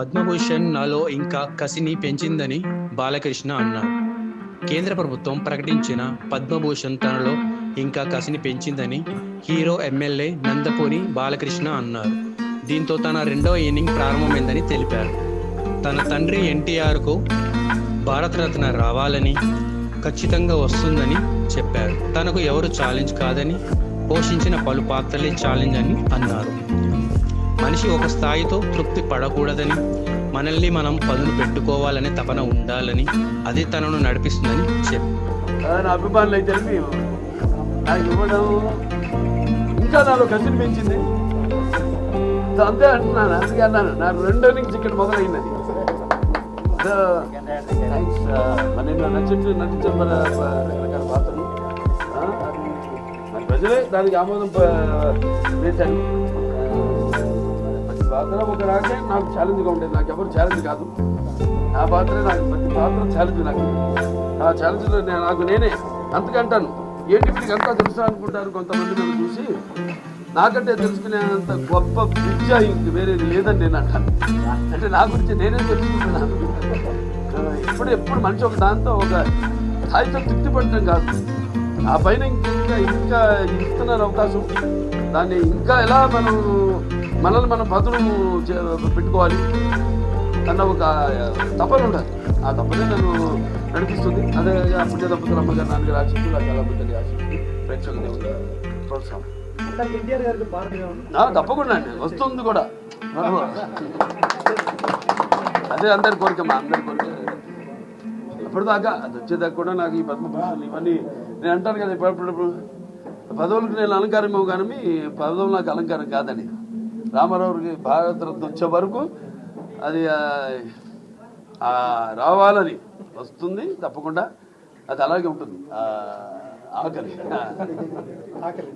పద్మభూషణ్ నాలో ఇంకా కసిని పెంచిందని బాలకృష్ణ అన్నారు. కేంద్ర ప్రభుత్వం ప్రకటించిన పద్మభూషణ్ తనలో ఇంకా కసిని పెంచిందని హీరో ఎమ్మెల్యే నందపూరి బాలకృష్ణ అన్నారు. దీంతో తన రెండవ ఇన్నింగ్ ప్రారంభమైందని తెలిపారు. తన తండ్రి ఎన్టీఆర్కు భారతరత్న రావాలని ఖచ్చితంగా వస్తుందని చెప్పారు. తనకు ఎవరు ఛాలెంజ్ కాదని పోషించిన పలు పాత్రలే ఛాలెంజ్ అని అన్నారు. మనిషి ఒక స్థాయితో తృప్తి పడకూడదని మనల్ని మనం పదును పెట్టుకోవాలనే తపన ఉండాలని అది తనను నడిపిస్తుందని చెప్పారు అభిమానులు అయితే నాకు ఇవ్వడం ఇంకా నాలో కసిని పెంచింది అంతే అంటున్నాను అందుకే అన్నాను నా రెండో నుంచి ఇక్కడ మొదలైనది సో, థాంక్స్. నేను నచ్చింది నటించిన మరి, రకరకాల పాత్రలు ప్రజలే దానికి ఆమోదం చేశాను పాత్ర ఒక రాకే నాకు ఛాలెంజ్గా ఉండేది. నాకు ఎవరు ఛాలెంజ్ కాదు. నా పాత్ర నాకు ప్రతి పాత్ర ఛాలెంజ్ నాకు ఆ ఛాలెంజ్లో నేను నాకు నేనే అంతకంటాను ఏంటి వీడికి అంతా తెలుసు అనుకుంటారు కొంతమంది నన్ను చూసి. నాకంటే తెలుసుకునేంత గొప్ప విద్య ఇంక వేరేది లేదని నేను అంటాను. అంటే నా గురించి నేనే తెలుసుకుంటున్నాను ఎప్పుడు ఎప్పుడు మనిషి ఒక దాంతో ఒక స్థాయితో తృప్తి పడటం కాదు. ఆ పైన ఇంకా ఇంకా ఇస్తున్నారు అవకాశం. దాన్ని ఇంకా ఎలా మనం మనల్ని మనం చే- పెట్టుకోవాలి అన్న ఒక తపన ఉండాలి. ఆ తపనే నన్ను నడిపిస్తుంది. అదే పుణ్య దంపతులు అమ్మగారు నాన్నగారు ఆశిస్తూ నాకు అలా బుద్ధి ఆశిస్తూ ప్రేక్షకుల ప్రోత్సాహం. తప్పకుండా అండి. వస్తుంది కూడా. అదే అందరి కోరిక మా అందరి కోరిక. అప్పటిదాకా అది వచ్చేదాకా కూడా నాకు ఈ పద్మభూషణ్ ఇవన్నీ నేను అంటాను కదా ఇప్పుడు పదవులకు నేను అలంకారం కానీ పదవులు నాకు అలంకారం కాదని. రామారావుకి భారతరత్న వచ్చే వరకు అది ఆ, ఆ, రావాలని వస్తుంది తప్పకుండా. అది అలాగే ఉంటుంది. ఆ, ఆకలి. ఆకలి.